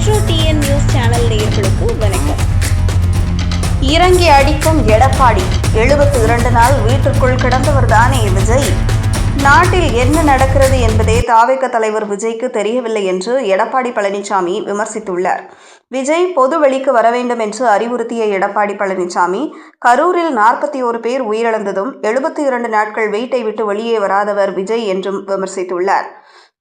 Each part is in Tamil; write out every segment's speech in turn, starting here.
மெட்ரோ டிஎன் நியூஸ் சேனல் நேயர்களுக்கு வணக்கம். இறங்கி அடிக்கும் எடப்பாடி எழுபத்தி இரண்டு நாள் வீட்டிற்குள் கிடந்தவர் தானே விஜய்? நாட்டில் என்ன நடக்கிறது என்பதே தாவேக தலைவர் விஜய்க்கு தெரியவில்லை என்று எடப்பாடி பழனிசாமி விமர்சித்துள்ளார். விஜய் பொது வெளிக்கு வர வேண்டும் என்று அறிவுறுத்திய எடப்பாடி பழனிசாமி கரூரில் நாற்பத்தி ஒரு பேர் உயிரிழந்ததும் எழுபத்தி இரண்டு நாட்கள் வீட்டை விட்டு வெளியே வராதவர் விஜய் என்றும் விமர்சித்துள்ளார்.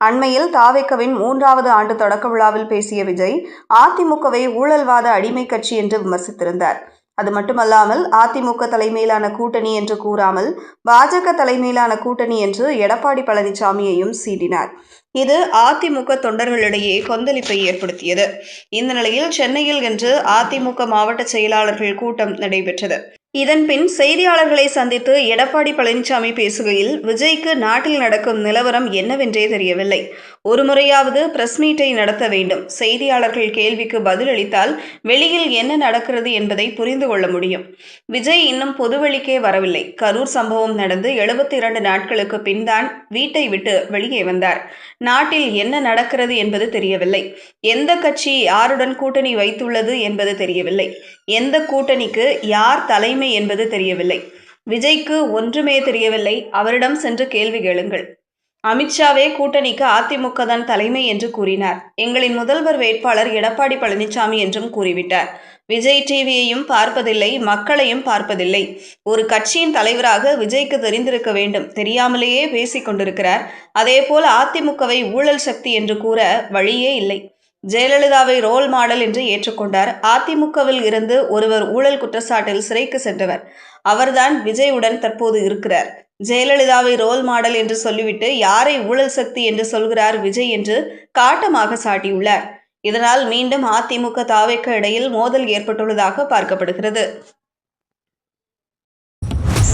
அண்மையில் தாவேக்கவின் மூன்றாவது ஆண்டு தொடக்க விழாவில் பேசிய விஜய் அதிமுகவை ஊழல்வாத அடிமை கட்சி என்று விமர்சித்திருந்தார். அது மட்டுமல்லாமல் அதிமுக தலைமையிலான கூட்டணி என்று கூறாமல் பாஜக தலைமையிலான கூட்டணி என்று எடப்பாடி பழனிசாமியையும் சீண்டினார். இது அதிமுக தொண்டர்களிடையே கொந்தளிப்பை ஏற்படுத்தியது. இந்த நிலையில் சென்னையில் இன்று அதிமுக மாவட்ட செயலாளர்கள் கூட்டம் நடைபெற்றது. இதன்பின் செய்தியாளர்களை சந்தித்து எடப்பாடி பழனிசாமி பேசுகையில் விஜய்க்கு நாட்டில் நடக்கும் நிலவரம் என்னவென்றே தெரியவில்லை. ஒரு முறையாவது பிரஸ் மீட்டை நடத்த வேண்டும். செய்தியாளர்கள் கேள்விக்கு பதிலளித்தால் வெளியில் என்ன நடக்கிறது என்பதை புரிந்து கொள்ள முடியும். விஜய் இன்னும் பொதுவெளிக்கே வரவில்லை. கரூர் சம்பவம் நடந்து எழுபத்தி இரண்டு நாட்களுக்கு பின்தான் வீட்டை விட்டு வெளியே வந்தார். நாட்டில் என்ன நடக்கிறது என்பது தெரியவில்லை. எந்த கட்சி யாருடன் கூட்டணி வைத்துள்ளது என்பது தெரியவில்லை. எந்த கூட்டணிக்கு யார் தலைமை என்பது தெரியவில்லை. விஜய்க்கு ஒன்றுமே தெரியவில்லை. அவரிடம் சென்று கேள்வி கேளுங்கள். அமித்ஷாவே கூட்டணிக்கு அதிமுக தான் தலைமை என்று கூறினார். எங்களின் முதல்வர் வேட்பாளர் எடப்பாடி பழனிசாமி என்றும் கூறிவிட்டார். விஜய் டிவியையும் பார்ப்பதில்லை மக்களையும் பார்ப்பதில்லை. ஒரு கட்சியின் தலைவராக விஜய்க்கு தெரிந்திருக்க வேண்டும். தெரியாமலேயே பேசிக் கொண்டிருக்கிறார். அதேபோல் அதிமுகவை ஊழல் சக்தி என்று கூற வழியே இல்லை. ஜெயலலிதாவை ரோல் மாடல் என்று ஏற்றுக்கொண்டார். அதிமுகவில் இருந்து ஒருவர் ஊழல் குற்றச்சாட்டில் சிறைக்கு சென்றவர். அவர்தான் விஜயுடன் தற்போது இருக்கிறார். ஜெயலலிதாவை ரோல் மாடல் என்று சொல்லிவிட்டு யாரை ஊழல் சக்தி என்று சொல்கிறார் விஜய் என்று காட்டமாக சாட்டியுள்ளார். இதனால் மீண்டும் அதிமுக தாவேக்க இடையில் மோதல் ஏற்பட்டுள்ளதாக பார்க்கப்படுகிறது.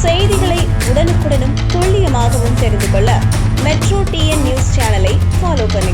செய்திகளை உடனுக்குடனும் துல்லியமாகவும் தெரிந்து கொள்ள மெட்ரோ டிஎன் நியூஸ் சேனலை ஃபாலோ பண்ணுங்கள்